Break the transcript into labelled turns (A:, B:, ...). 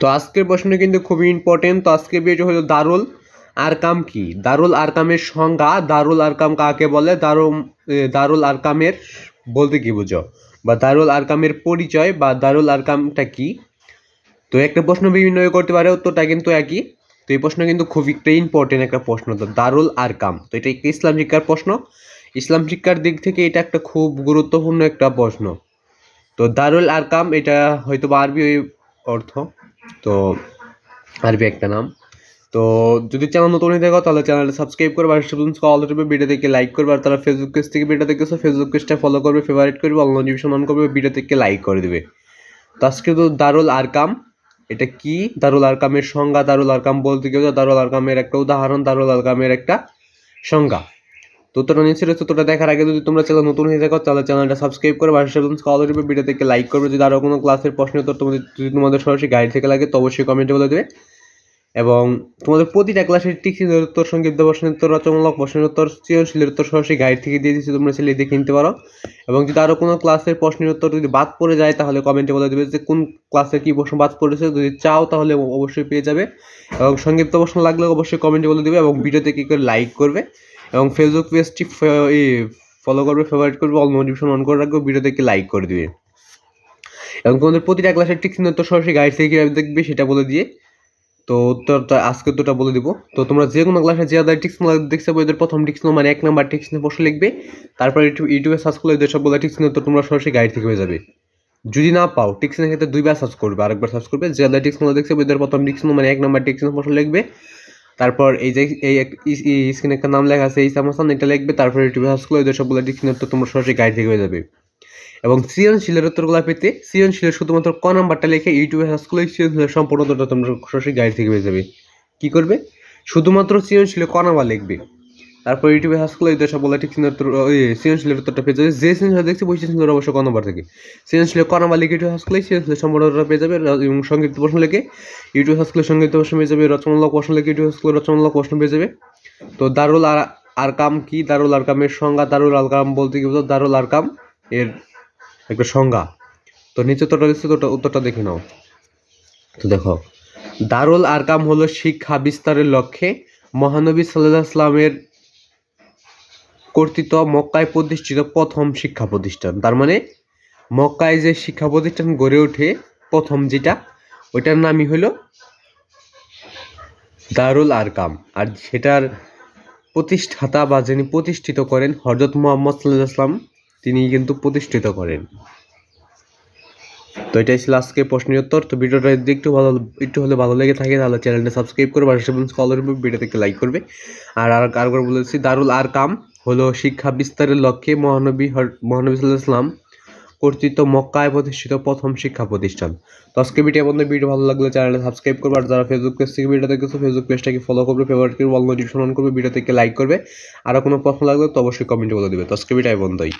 A: তো আজকের প্রশ্ন কিন্তু খুবই ইম্পর্টেন্ট তো আজকের ভিডিও হলো দারুল আরকাম কি? দারুল আরকামের সংজ্ঞা, দারুল আরকাম কাকে বলে? দারুল দারুল আরকামের বলতে কি বুঝো? বা দারুল আরকামের পরিচয় বা দারুল আরকামটা কি? তো একটা প্রশ্ন বিভিন্ন করতে পারে, উত্তরটা কিন্তু একই। তো এই প্রশ্ন কিন্তু খুবই একটা ইম্পর্টেন্ট একটা প্রশ্ন। তো দারুল আরকাম, তো এটা একটা ইসলাম শিক্ষার প্রশ্ন। ইসলাম শিক্ষার দিক থেকে এটা একটা খুব গুরুত্বপূর্ণ একটা প্রশ্ন। তো দারুল আরকাম, এটা হয়তো বা আরবি অর্থ। তো আরবি একটা নাম। তো যদি চ্যানেল নতুন হয়ে থাকো, তাহলে চ্যানেলটা সাবস্ক্রাইব করবে। আর স্টুডেন্টস কল দেবে ভিডিও থেকে লাইক করবে। আর তারা ফেসবুক পেজ থেকে ভিডিও দেখেছ ফেসবুক পেজটা ফলো করবে ফেভারিট করবে অল নোটিফিকেশন অন করবে ভিডিও থেকে লাইক করে দেবে। তো আজকে তো দারুল আরকাম। এটা কি? দারুল আরকামের সংজ্ঞা, দারুল আরকাম বলতে গেলে দারুল আরকামের একটা উদাহরণ, দারুল আরকামের একটা সংজ্ঞা। তো তোরা নিশ্চয়ই তোটা দেখার আগে যদি তোমরা চ্যানেল নতুন হয়ে থাকো, তাহলে চ্যানেলটা সাবস্ক্রাইব করে আর স্টুডেন্টস কল দেবে ভিডিও থেকে লাইক করবে। যদি আরও কোনো ক্লাসের প্রশ্ন উত্তর তোমাদের যদি তোমাদের সরাসরি গাইড থেকে লাগে, তো অবশ্যই কমেন্টে বলে দেবে। এবং তোমাদের প্রতিটা ক্লাসের টিক্সিনের উত্তর, সংক্ষিপ্ত প্রশ্নের উত্তর, রচনামূলক প্রশ্নের উত্তর, সৃজনশীলের উত্তর সরাসরি গাইড থেকে দিয়ে দিচ্ছি তোমরা চাইলে দেখে নিতে পারো। এবং যদি আরও কোনো ক্লাসের প্রশ্নের উত্তর যদি বাদ পড়ে যায়, তাহলে কমেন্টে বলে দেবে যে কোন ক্লাসে কী প্রশ্ন বাদ পড়েছে। যদি চাও, তাহলে অবশ্যই পেয়ে যাবে। এবং সংক্ষিপ্ত প্রশ্ন লাগলে অবশ্যই কমেন্টে বলে দেবে এবং ভিডিওতে কী করে লাইক করবে। এবং ফেসবুক পেজটি ফলো করবে ফেভারিট করবে অল নোটিফিকেশন অন করে রাখবে ভিডিও থেকে লাইক করে দিবে। এবং তোমাদের প্রতিটা ক্লাসের টিক্সিনের উত্তর সরাসরি গাইড থেকে কীভাবে দেখবে সেটা বলে দিয়ে, তো উত্তরটা আজকে উত্তরটা বলে দিব। তো তোমরা যে কোনো ক্লাসে যে আদার টিক্স দেখছে এদের প্রথম টিক্স মানে এক নাম্বার টিক্স প্রশ্ন লিখবে, তারপর ইউটিউব সার্চ করলে এদের সবগুলো টিক্স উত্তর তোমরা সরাসরি গাইড থেকে হয়ে যাবে। যদি না পাও টিক্সের ক্ষেত্রে দুইবার সার্চ করবে, আরেকবার সার্চ করবে, যে আদার টিক্স দেখছে ওদের প্রথম টিক্স মানে এক নাম্বার টিক্স প্রশ্ন লিখবে তারপর এই যে, এই স্ক্রিনে একটা নাম লেখা আছে, এই সামসান এটা লিখবে, তারপর ইউটিউবে সার্চ করলে এদের সবগুলো টিক্স উত্তর তোমরা সরাসরি গাইড থেকে হয়ে যাবে। এবং সৃজনশীলের উত্তরগুলো পেতে, সৃজনশীলের শুধুমাত্র ক নাম্বারটা লিখে ইউটিউবে সার্চ করলে সৃজনশীলের সম্পূর্ণ উত্তরটা তোমরা সরাসরি গাইড থেকে পেয়ে যাবে। কী করবে? শুধুমাত্র সৃজনশীলের ক নাম্বার লিখবে। তারপর ইউটিউবে সার্চ করলে এদের বলে ঠিক সৃজনশীলের উত্তরটা পেয়ে যাবে। যে সৃজনশীল দেখছি ওই সৃজনশীলের অবশ্যই ক নাম্বার থেকে। সৃজনশীলের ক নাম্বার লিখে ইউটিউবে সার্চ করলে সৃজনশীলের সম্পূর্ণ উত্তরটা পেয়ে যাবে। এবং সংক্ষিপ্ত প্রশ্ন লিখে ইউটিউবে সার্চ করলে সংক্ষিপ্ত প্রশ্ন পেয়ে যাবে। রচনামূলক প্রশ্ন লিখে ইউটিউবে সার্চ করলে রচনামূলক প্রশ্ন পেয়ে যাবে। তো দারুল আর আরকাম কি? দারুল আরকামের সংজ্ঞা, দারুল আরকাম বলতে কি বুঝো? দারুল আরকাম এর একটা সংজ্ঞা। তো নিচে তোটা দিচ্ছে তোটা উত্তরটা দেখে নাও। তো দেখো, দারুল আরকাম হলো শিক্ষা বিস্তারের লক্ষ্যে মহানবী সাল্লাহ ইসলামের কর্তৃত্ব মক্কায় প্রতিষ্ঠিত প্রথম শিক্ষা প্রতিষ্ঠান। তার মানে মক্কায় যে শিক্ষা প্রতিষ্ঠান গড়ে ওঠে প্রথম যেটা, ওইটার নামই হলো দারুল আরকাম। আর সেটার প্রতিষ্ঠাতা বা যিনি প্রতিষ্ঠিত করেন হজরত মোহাম্মদ সাল্লাহ তিনি কিন্তু প্রতিষ্ঠিত করেন। তো এটাই ছিল আজকে প্রশ্নের উত্তর। তো ভিডিওটা যদি একটু ভালো, একটু হলে ভালো লেগে থাকে, তাহলে চ্যানেলটা সাবস্ক্রাইব করবে আর সেভেন ভিডিও থেকে লাইক করবে, আর আর আরেকবার বলেছি, দারুল আর কাম হলো শিক্ষা বিস্তারের লক্ষ্যে মহানবী মহানবী সাল্লাহ ইসলাম কর্তৃত্ব মক্কায় প্রতিষ্ঠিত প্রথম শিক্ষা প্রতিষ্ঠান। তো আজকে ভিডিও বন্ধু ভিডিও ভালো লাগলে চ্যানেলে সাবস্ক্রাইব করবে, আর যারা ফেসবুক পেজ থেকে ভিডিও দেখেছ ফেসবুক পেজটাকে ফলো করবে ফেভারিট করবে অল নোটিফিকেশন অন করবে ভিডিও থেকে লাইক করবে। আর কোনো প্রশ্ন লাগলে তো অবশ্যই কমেন্টে বলে দেবে। তো আজকে ভিডিও বন্ধই